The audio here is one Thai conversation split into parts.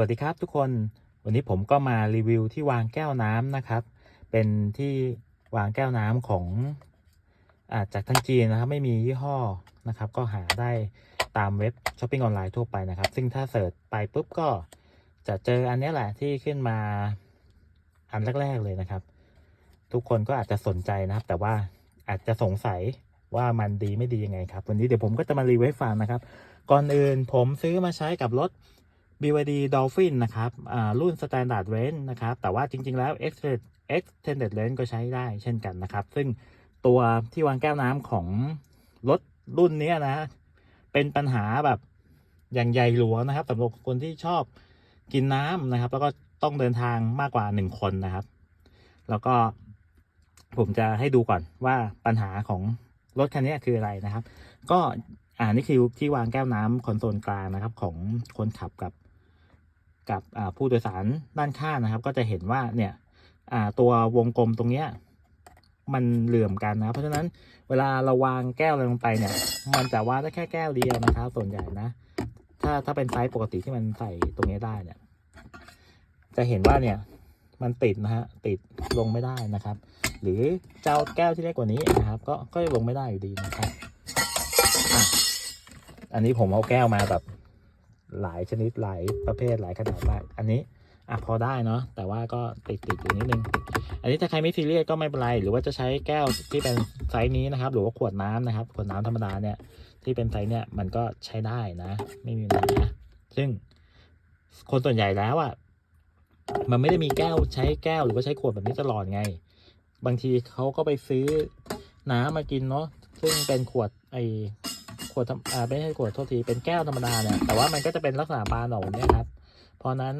วัสดีครับทุกคนวันนี้ผมก็มารีวิวที่วางแก้วน้ำนะครับ เป็นที่วางแก้วน้ำของอาจากทางจีนนะครับไม่มียี่ห้อนะครับ ก็หาได้ตามเว็บช้อปปิ้งออนไลน์ทั่วไปนะครับ ซึ่งถ้าเสิร์ชไปปุ๊บก็จะเจออันนี้แหละที่ขึ้นมาอันแรก ๆเลยนะครับ ทุกคนก็อาจจะสนใจนะครับ แต่ว่าอาจจะสงสัยว่ามันดีไม่ดียังไงครับ วันนี้เดี๋ยวผมก็จะมารีวิวให้ฟังนะครับ ก่อนอื่นผมซื้อมาใช้กับรถ BYD Dolphin นะครับอ่ารุ่น Standard Range นะครับ แต่ว่าจริง ๆ แล้ว Extended Extended Range ก็ใช้ได้เช่นกันนะครับ ซึ่งตัวที่วางแก้วน้ำของรถรุ่นนี้นะ เป็นปัญหาแบบอย่างใหญ่หลวงนะครับสำหรับคนที่ชอบกินน้ำนะครับ แล้วก็ต้องเดินทางมากกว่าหนึ่งคนนะครับ แล้วก็ผมจะให้ดูก่อนว่าปัญหาของรถคันนี้คืออะไรนะครับ ก็อ่านี่คือที่วางแก้วน้ำคอนโซลกลางนะครับ ของคนขับกับ กับผู้โดยสารด้านข้างนะครับ ก็จะเห็นว่าเนี่ยตัววงกลมตรงเนี้ยมันเหลื่อมกันนะ เพราะฉะนั้นเวลาเราวางแก้วอะไรลงไปเนี่ย มันจะวางได้แค่แก้วเดียวนะครับส่วนใหญ่นะ ถ้าถ้าเป็นไซส์ปกติที่มันใส่ตรงนี้ได้เนี่ย จะเห็นว่าเนี่ยมันติดนะฮะติดลงไม่ได้นะครับ หรือเจ้าแก้วที่เล็กกว่านี้นะครับ ก็ก็ลงไม่ได้อยู่ดีนะครับออันนี้ผมเอาแก้วมาแบบ หลายชนิดหลายประเภทหลายขนาดมากอันนี้อะพอได้เนาะแต่ว่าก็ติดติดอยู่นิดนึง อันนี้ถ้าใครไม่ซีเรียสก็ไม่เป็นไรหรือว่าจะใช้แก้วที่เป็นไซส์นี้นะครับ หรือว่าขวดน้ำนะครับ ขวดน้ำธรรมดาเนี่ยที่เป็นไซส์เนี่ยมันก็ใช้ได้นะ ไม่มีปัญหาซึ่งคนส่วนใหญ่แล้วอะมันไม่ได้มีแก้วใช้แก้วหรือว่าใช้ขวดแบบนี้ตลอดไง บางทีเขาก็ไปซื้อน้ำมากินเนาะซึ่งเป็นขวดไอ วดอ่าไม่ใช่ขวดโทษทีเป็นแก้วธรรมดาเนี่ยแต่ว่ามันก็จะเป็นลักษณะบาหนออกเนี่ยครับเพราะนั้น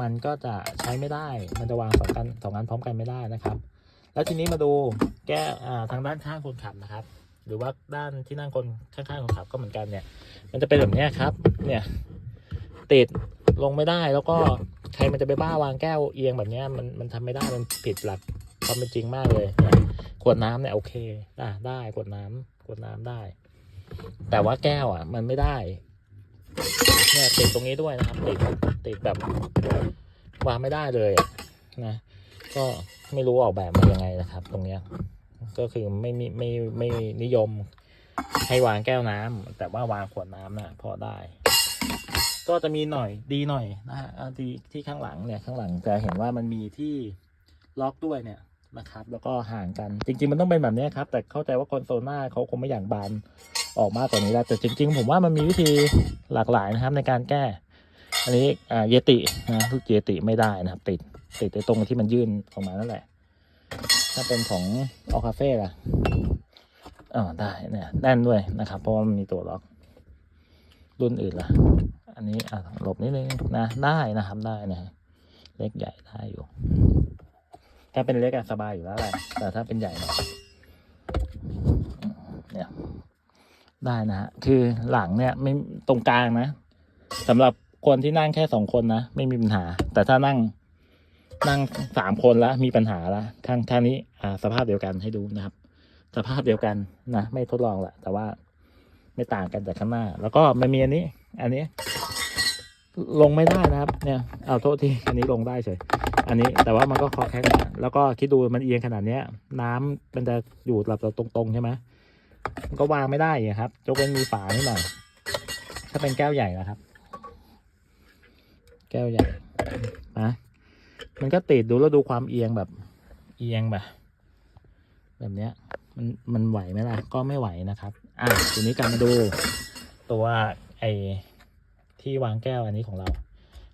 มันก็จะใช้ไม่ได้ มันจะวางสองกันสองอันพร้อมกันไม่ได้นะครับ แล้วทีนี้มาดูแก้วอ่าทางด้านข้างคนขับนะครับ หรือว่าด้านที่นั่งคนข้างๆคนขับก็เหมือนกันเนี่ย มันจะเป็นแบบนี้ครับ เนี่ยติดลงไม่ได้แล้วก็ใครมันจะไปบ้าวางแก้วเอียงแบบนี้มันมันทำไม่ได้มันผิดหลักความเป็นจริงมากเลยเนี่ยขวดน้ำเนี่ยโอเคอะได้ขวดน้ำขวดน้ำได้ แต่ว่าแก้วอะ มันไม่ได้ เนี่ยติดตรงนี้ด้วยนะครับ ติดติดแบบวางไม่ได้เลยนะก็ไม่รู้ออกแบบมายังไงนะครับ ตรงเนี้ย ก็คือไม่มีไม่ไม่นิยมให้วางแก้วน้ำแต่ว่าวางขวดน้ำน่ะพอได้ ก็จะมีหน่อยดีหน่อยนะฮะอ่าที่ที่ข้างหลังเนี่ยข้างหลังจะเห็นว่ามันมีที่ล็อกด้วยเนี่ยนะครับ แล้วก็ห่างกันจริง ๆ มันต้องเป็นแบบนี้ครับ แต่เข้าใจว่าคอนโซลหน้าเขาคงไม่อย่ากบาน ออกมากกว่านี้แล้วแต่จริง ๆ ผมว่ามันมีวิธีหลากหลายนะครับในการแก้ อันนี้อ่าเยตินะทุกเยติไม่ได้นะครับ ติดติดในตรงที่มันยื่นออกมานั่นแหละ ถ้าเป็นของออคาเฟ่ล่ะอ๋อได้เนี่ยแน่นด้วยนะครับ เพราะว่ามันมีตัวล็อกรุ่นอื่นล่ะ อันนี้อะหลบนิดนึงนะได้นะครับได้นะเล็กใหญ่ได้อยู่ ถ้าเป็นเล็กอะสบายอยู่แล้วแหละแต่ถ้าเป็นใหญ่เนี่ย ได้นะฮะคือหลังเนี่ยไม่ตรงกลางนะสำหรับคนที่นั่งแค่สองคนนะไม่มีปัญหา แต่ถ้านั่งนั่งสามคนแล้วมีปัญหาแล้วข้างทางนี้อ่าสภาพเดียวกันให้ดูนะครับ สภาพเดียวกันนะไม่ทดลองแหละแต่ว่าไม่ต่างกันจากข้างหน้า แล้วก็มันมีอันนี้ อันนี้ ลงไม่ได้นะครับ เนี่ยเอาโทษทีอันนี้ลงได้เฉยอันนี้แต่ว่ามันก็คอแข็งแล้วก็คิดดูมันเอียงขนาดเนี้ย น้ำมันจะอยู่ระดับตรงๆใช่ไหม ก็วางไม่ได้ครับยกเว้นมีฝานิดหน่อยถ้าเป็นแก้วใหญ่นะครับ แก้วใหญ่นะมันก็ติดดูแล้วดูความเอียงแบบ เอียงแบบ แบบเนี้ย มันมันไหวไหมล่ะ ก็ไม่ไหวนะครับ อะทีนี้กลับมาดู ตัวไอที่วางแก้วอันนี้ของเรา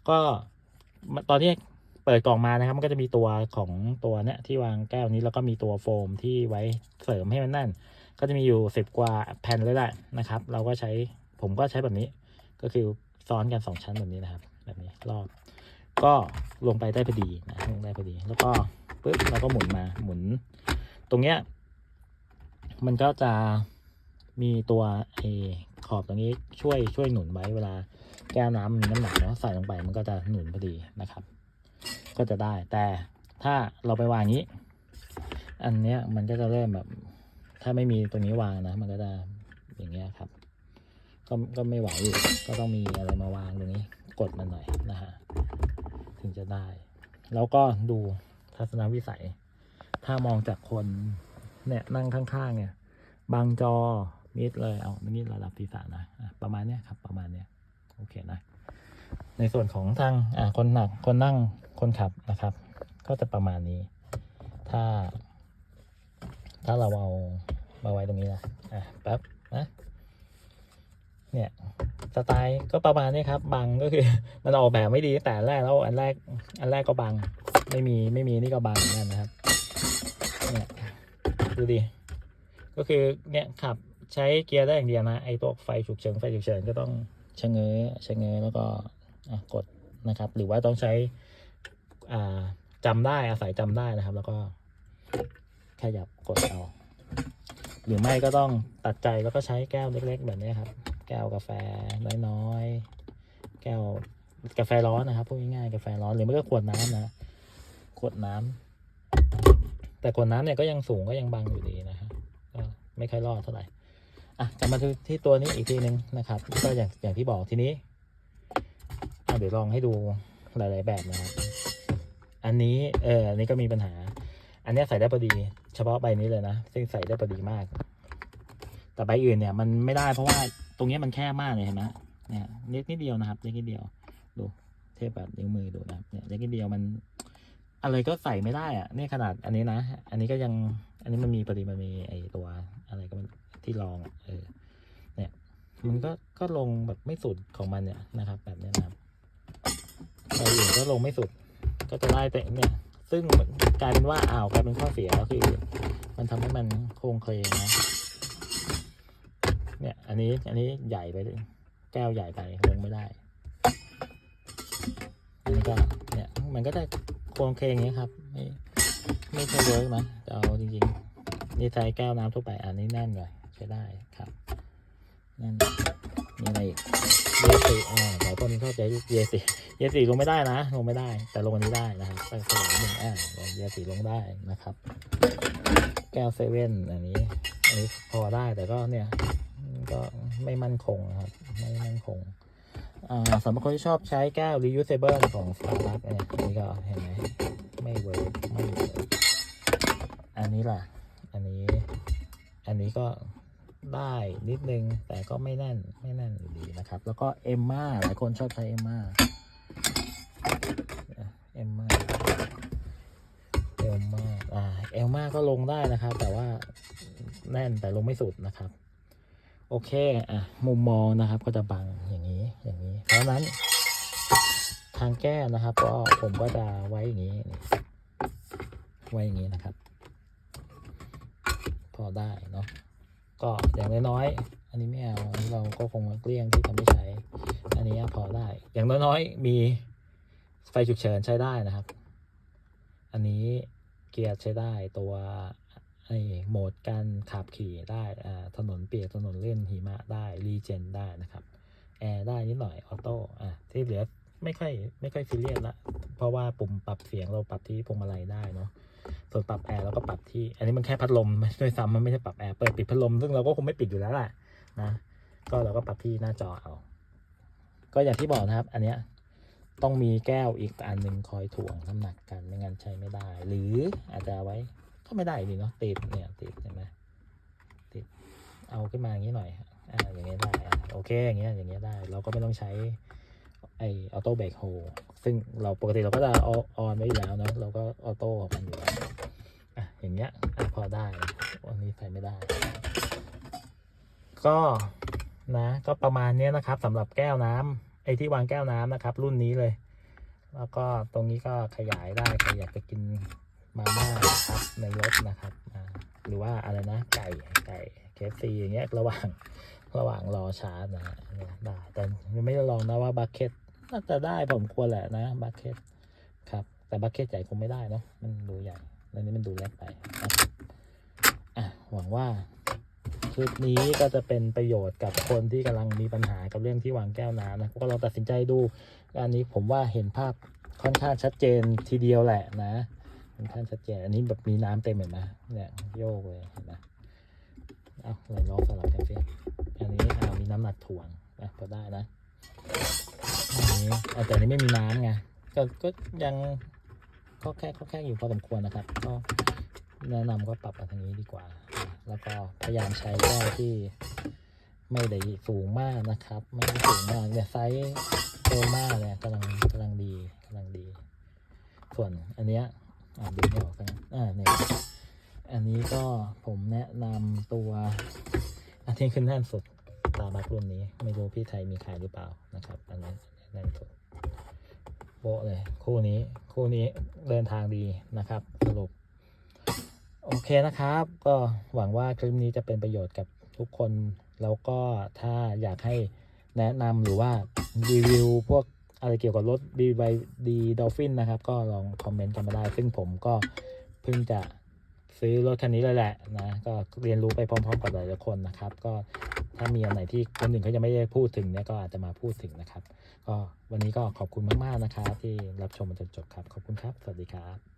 ก็ตอนที่เปิดกล่องมานะครับ มันก็จะมีตัวของตัวเนี้ยที่วางแก้วนี้แล้วก็มีตัวโฟมที่ไว้เสริมให้มันแน่น ก็จะมีอยู่สิบกว่าแผ่นเลยแหละนะครับ เราก็ใช้ผมก็ใช้แบบนี้ ก็คือซ้อนกันสองชั้นแบบนี้นะครับ แบบนี้รอบก็ลงไปได้พอดีนะลงได้พอดี แล้วก็ปึ๊บเราก็หมุนมาหมุน ตรงเนี้ยมันก็จะมีตัวไอขอบตรงนี้ช่วยช่วยหนุนไว้เวลาแก้วน้ำมันมีน้ำหนักเนาะใส่ลงไปมันก็จะหนุนพอดีนะครับ ก็จะได้แต่ถ้าเราไปวางอย่างนี้ อันเนี้ยมันก็จะเริ่มแบบ ถ้าไม่มีตัวนี้วางนะ มันก็จะอย่างเงี้ยครับ ก็ก็ไม่ไหวอยู่ก็ต้องมีอะไรมาวางตรงนี้ กดมันหน่อยนะฮะถึงจะได้ แล้วก็ดูทัศนวิสัย ถ้ามองจากคนเนี่ยนั่งข้างๆ เนี่ย บางจอมิดเลยเอามิดระดับศีรษะนะอะประมาณเนี้ยครับประมาณเนี้ยโอเคนะ ในส่วนของทางอ่าคนหนักคนนั่งคนขับนะครับ ก็จะประมาณนี้ ถ้า ถ้าเราเอามาไว้ตรงนี้นะอะแป๊บนะเนี่ยสไตล์ก็ประมาณนี้ครับ บังก็คือ มันออกแบบไม่ดีแต่แรกแล้วอันแรกอันแรกก็บัง ไม่มีไม่มีนี่ก็บังนกันนะครับเนี่ยดูดิก็คือเนี่ยขับใช้เกียร์ได้อย่างเดียวนะไอ้ตัวไฟฉุกเฉินไฟฉุกเฉินก็ต้องชะเง้อชะเง้อแล้วก็อะกดนะครับ หรือว่าต้องใช้อ่าจำได้อาศัยจำได้นะครับ แล้วก็ ยับกดเอา หรือไม่ก็ต้องตัดใจแล้วก็ใช้แก้วเล็ก ๆ แบบนี้ครับ แก้วกาแฟน้อยๆ แก้วกาแฟร้อนนะครับพูดง่ายๆกาแฟร้อนหรือไม่ก็ขวดน้ำนะ ขวดน้ำแต่ขวดน้ำเนี่ยก็ยังสูงก็ยังบังอยู่ดีนะฮะก็ไม่ค่อยรอดเท่าไหร่อะกลับมาที่ตัวนี้อีกทีนึงนะครับ ก็อย่างอย่างที่บอกทีนี้เดี๋ยวลองให้ดูหลาย ๆ แบบนะครับ อันนี้เอออันนี้ก็มีปัญหา อันนี้ใส่ได้พอดี เฉพาะใบนี้เลยนะซึ่งใส่ได้พอดีมาก แต่ใบอื่นเนี่ยมันไม่ได้เพราะว่าตรงนี้มันแคบมากเลยเห็นไหมเนี่ยเล็กนิดเดียวนะครับเล็กนิดเดียวดูเทียบแบบนิ้วมือดูนะครับเนี่ยเล็กนิดเดียวมัน อะไรก็ใส่ไม่ได้อะเนี่ยขนาดอันนี้นะ อันนี้ก็ยังอันนี้มันมีพอดีมันมีไอตัวอะไรก็มันที่รองเออเนี่ย มันก็ก็ลงแบบไม่สุดของมันเนี่ยนะครับ แบบนี้นะครับใบอื่นก็ลงไม่สุด ก็จะได้แต่เนี่ย ซึ่งกลายเป็นว่าอ้าวกลายเป็นข้อเสียก็คือ มันทำให้มันโค้งเคลงนะเนี่ย อันนี้อันนี้ใหญ่ไปแก้วใหญ่ไปลงไม่ได้ อันนี้ก็เนี่ยมันก็ได้โค้งเคลงอย่างนี้ครับ ไม่ไม่ใช่เวิร์กนะเอาจริงๆนี่ใช้แก้วน้ำทั่วไปอันนี้แน่นเลยใช้ได้ครับแน่น มีอะไรอีกเยสิอ่าหลายคนเข้าใจเยสิเยสิลงไม่ได้นะ ลงไม่ได้ แต่ลงอันนี้ได้นะครับไปสลับหนึ่งอ่าเยสิลงได้นะครับ แก้วเซเว่นอันนี้อันนี้พอได้แต่ก็เนี่ยก็ไม่มั่นคงนะครับ ไม่มั่นคงอ่าสำหรับคนที่ชอบใช้แก้ว reusable ของ Starbucks เนี่ยอันนี้ก็เห็นไหมไม่เวิร์กไม่เวิร์กอันนี้ล่ะ อันนี้ อันนี้ก็ ได้นิดนึง แต่ก็ไม่แน่นไม่แน่นอยู่ดีนะครับ แล้วก็เอมมาหลายคนชอบใช้เอมมาเอมมาเอลมาอ่าเอลมาก็ลงได้นะครับ แต่ว่าแน่นแต่ลงไม่สุดนะครับ โอเคอะมุมมองนะครับก็จะบังอย่างนี้อย่างนี้ เพราะนั้น ทางแก้นะครับ ก็ผมก็จะไว้อย่างนี้ ไว้อย่างนี้นะครับ พอได้เนาะ ก็อย่างน้อยๆ อันนี้ไม่เอาอันนี้เราก็คงเกลี้ยงที่จะไม่ใช้ อันนี้พอได้ อย่างน้อยๆ มีไฟฉุกเฉินใช้ได้นะครับ อันนี้เกียร์ใช้ได้ตัวไอ้โหมดการขับขี่ได้อ่าถนนเปียกถนนเล่นหิมะได้รีเจนได้นะครับแอร์ได้นิดหน่อยออโต้อะที่เหลือไม่ค่อยไม่ค่อยซีเรียสละเพราะว่าปุ่มปรับเสียงเราปรับที่พวงมาลัยได้เนาะ ส่วนปรับแอร์เราก็ปรับที่ อันนี้มันแค่พัดลมด้วยซ้ำมันไม่ใช่ปรับแอร์เปิดปิดพัดลมซึ่งเราก็คงไม่ปิดอยู่แล้วแหละนะก็เราก็ปรับที่หน้าจอเอา ก็อย่างที่บอกนะครับ อันเนี้ยต้องมีแก้วอีกอันหนึ่งคอยถ่วงน้ำหนักกันไม่งั้นใช้ไม่ได้ หรืออาจจะไว้ก็ไม่ได้ดีเนาะติดเนี่ยติดเห็นไหมติดเอาขึ้นมาอย่างนี้หน่อยอ่าอย่างเงี้ยได้โอเคอย่างเงี้ยอย่างเงี้ยได้ เราก็ไม่ต้องใช้ ไอออโต้เบรกโฮซึ่งเราปกติเราก็จะอออนไว้อยู่แล้วเนาะเราก็ออโต้ของมันอยู่แล้วอะอย่างเงี้ยอะพอได้วันนี้ใส่ไม่ได้ ก็นะก็ประมาณเนี้ยนะครับสำหรับแก้วน้ำไอที่วางแก้วน้ำนะครับ รุ่นนี้เลย แล้วก็ตรงนี้ก็ขยายได้ใครอยากจะกินมาม่าครับในรถนะครับหรือว่าอะไรนะไก่ไก่เคฟซีอย่างเงี้ยระหว่างระหว่างรอชาร์จนะเนี่ยได้แต่ยังไม่ได้ลองนะว่าบัคเก็ต น่าจะได้ผมควรแหละนะบัคเก็ตครับ แต่บัคเก็ตใหญ่คงไม่ได้เนาะมันดูใหญ่แล้วนี้มันดูเล็กไปนะอะหวังว่าคลิปนี้ก็จะเป็นประโยชน์กับคนที่กำลังมีปัญหากับเรื่องที่วางแก้วน้ำนะก็ลองตัดสินใจดูอันนี้ผมว่าเห็นภาพค่อนข้างชัดเจนทีเดียวแหละนะค่อนข้างชัดเจนอันนี้แบบมีน้ำเต็มเห็นไหมเนี่ยโยกเลยเห็นไหมเอาเลยล้อสลับกันสิอันนี้อ่ามีน้ำหนักถ่วงนะพอได้นะ อันนี้เอาแต่นนี้ไม่มีน้ำไงก็ก็ยังก็แค่ก็แค่อยู่พอสมควรนะครับ ก็แนะนำก็ปรับมาทางนี้ดีกว่า แล้วก็พยายามใช้แก้วที่ไม่ได้สูงมากนะครับ ไม่ได้สูงมากเนี่ยไซส์โตมากเนี่ยกำลังกำลังดีกำลังดี ส่วนอันเนี้ยอ่าดูไม่ออกกันอ่าเนี่ยอันนี้ก็ผมแนะนำตัวอันที่ขึ้นแน่นสุด ตาบักรุ่นนี้ ไม่รู้พี่ไทยมีขายหรือเปล่านะครับอันนี้แน่นสุดโป๊ะเลยคู่นี้คู่นี้เดินทางดีนะครับ สรุป โอเคนะครับ ก็หวังว่าคลิปนี้จะเป็นประโยชน์กับทุกคน แล้วก็ถ้าอยากให้แนะนำหรือว่ารีวิวพวกอะไรเกี่ยวกับรถ BYD Dolphin นะครับ ก็ลองคอมเมนต์กันมาได้ ซึ่งผมก็เพิ่งจะ ซื้อรถคันนี้เลยแหละนะก็เรียนรู้ไปพร้อม ๆ กับหลายๆคนนะครับ ก็ถ้ามีอันไหนที่คนอื่นเขายังไม่ได้พูดถึงเนี่ยก็อาจจะมาพูดถึงนะครับ ก็วันนี้ก็ขอบคุณมากๆนะครับ ที่รับชมมาจนจบครับ ขอบคุณครับ สวัสดีครับ